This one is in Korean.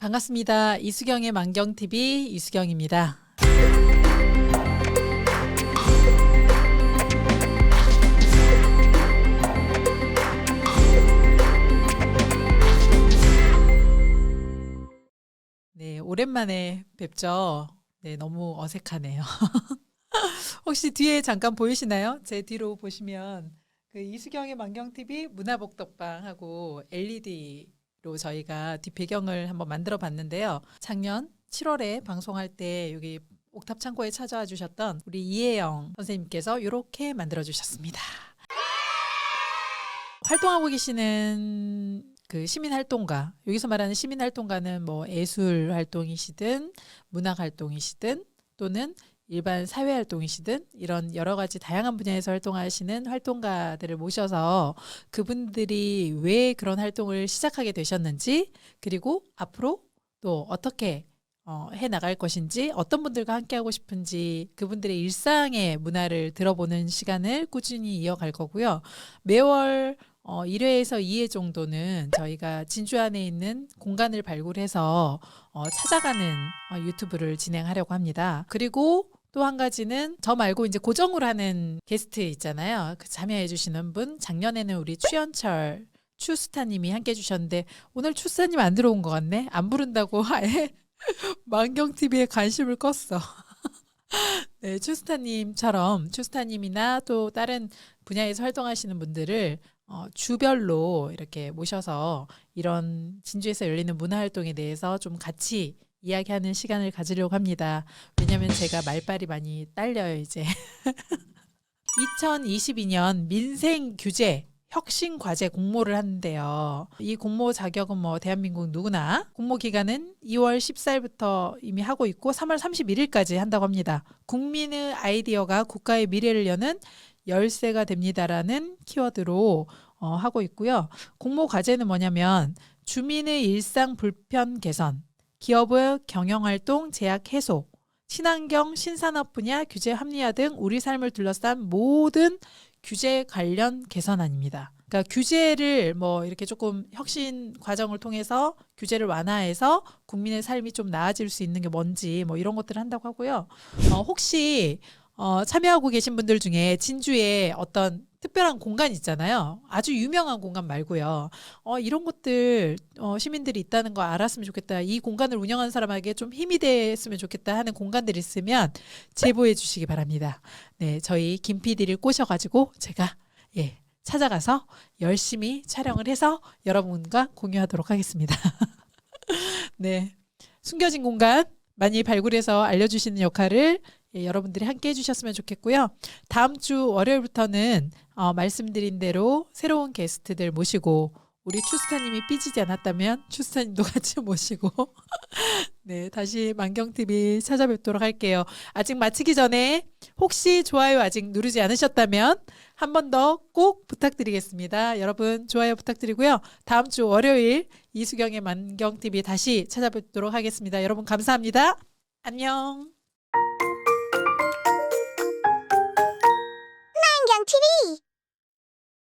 반갑습니다. 이수경의 만경TV 이수경입니다. 네, 오랜만에 뵙죠. 네, 너무 어색하네요. 혹시 뒤에 잠깐 보이시나요? 제 뒤로 보시면 그 이수경의 만경TV 문화복덕방하고 LED 로 저희가 뒷배경을 한번 만들어 봤는데요. 작년 7월에 방송할 때 여기 옥탑 창고에 찾아와 주셨던 우리 이혜영 선생님께서 이렇게 만들어 주셨습니다. 활동하고 계시는 그 시민 활동가 여기서 말하는 시민 활동가는 뭐 예술 활동이시든 문학 활동이시든 또는 일반 사회 활동이시든 이런 여러 가지 다양한 분야에서 활동하시는 활동가들을 모셔서 그분들이 왜 그런 활동을 시작하게 되셨는지 그리고 앞으로 또 어떻게 어, 해 나갈 것인지 어떤 분들과 함께 하고 싶은지 그분들의 일상의 문화를 들어보는 시간을 꾸준히 이어갈 거고요. 매월 어, 1회에서 2회 정도는 저희가 진주 안에 있는 공간을 발굴해서 어, 찾아가는 어, 유튜브를 진행하려고 합니다. 그리고 또 한 가지는 저 말고 이제 고정으로 하는 게스트 있잖아요. 그 참여해 주시는 분 작년에는 우리 추현철 추스타님이 함께 해주셨는데 오늘 추스타님 안 들어온 것 같네. 안 부른다고 아예 만경 TV에 관심을 껐어. 네, 추스타님처럼 추스타님이나 또 다른 분야에서 활동하시는 분들을 어, 주별로 이렇게 모셔서 이런 진주에서 열리는 문화 활동에 대해서 좀 같이 이야기하는 시간을 가지려고 합니다. 왜냐하면 제가 말빨이 많이 딸려요 이제. 2022년 민생 규제 혁신 과제 공모를 하는데요. 이 공모 자격은 뭐 대한민국 누구나 공모 기간은 2월 14일부터 이미 하고 있고 3월 31일까지 한다고 합니다. 국민의 아이디어가 국가의 미래를 여는 열쇠가 됩니다라는 키워드로 어, 하고 있고요. 공모 과제는 뭐냐면 주민의 일상 불편 개선, 기업의 경영 활동 제약 해소, 친환경 신산업 분야 규제 합리화 등 우리 삶을 둘러싼 모든 규제 관련 개선안입니다. 그러니까 규제를 뭐 이렇게 조금 혁신 과정을 통해서 규제를 완화해서 국민의 삶이 좀 나아질 수 있는 게 뭔지 뭐 이런 것들을 한다고 하고요. 어, 혹시 어, 참여하고 계신 분들 중에 진주에 어떤 특별한 공간 있잖아요. 아주 유명한 공간 말고요. 어, 이런 것들 어, 시민들이 있다는 거 알았으면 좋겠다. 이 공간을 운영하는 사람에게 좀 힘이 됐으면 좋겠다 하는 공간들이 있으면 제보해 주시기 바랍니다. 네, 저희 김 PD를 꼬셔가지고 제가 예 찾아가서 열심히 촬영을 해서 여러분과 공유하도록 하겠습니다. 네, 숨겨진 공간 많이 발굴해서 알려주시는 역할을 예, 여러분들이 함께 해주셨으면 좋겠고요. 다음 주 월요일부터는 어, 말씀드린 대로 새로운 게스트들 모시고 우리 추스타님이 삐지지 않았다면 추스타님도 같이 모시고 네 다시 만경TV 찾아뵙도록 할게요. 아직 마치기 전에 혹시 좋아요 아직 누르지 않으셨다면 한 번 더 꼭 부탁드리겠습니다. 여러분 좋아요 부탁드리고요. 다음 주 월요일 이수경의 만경TV 다시 찾아뵙도록 하겠습니다. 여러분 감사합니다. 안녕. TV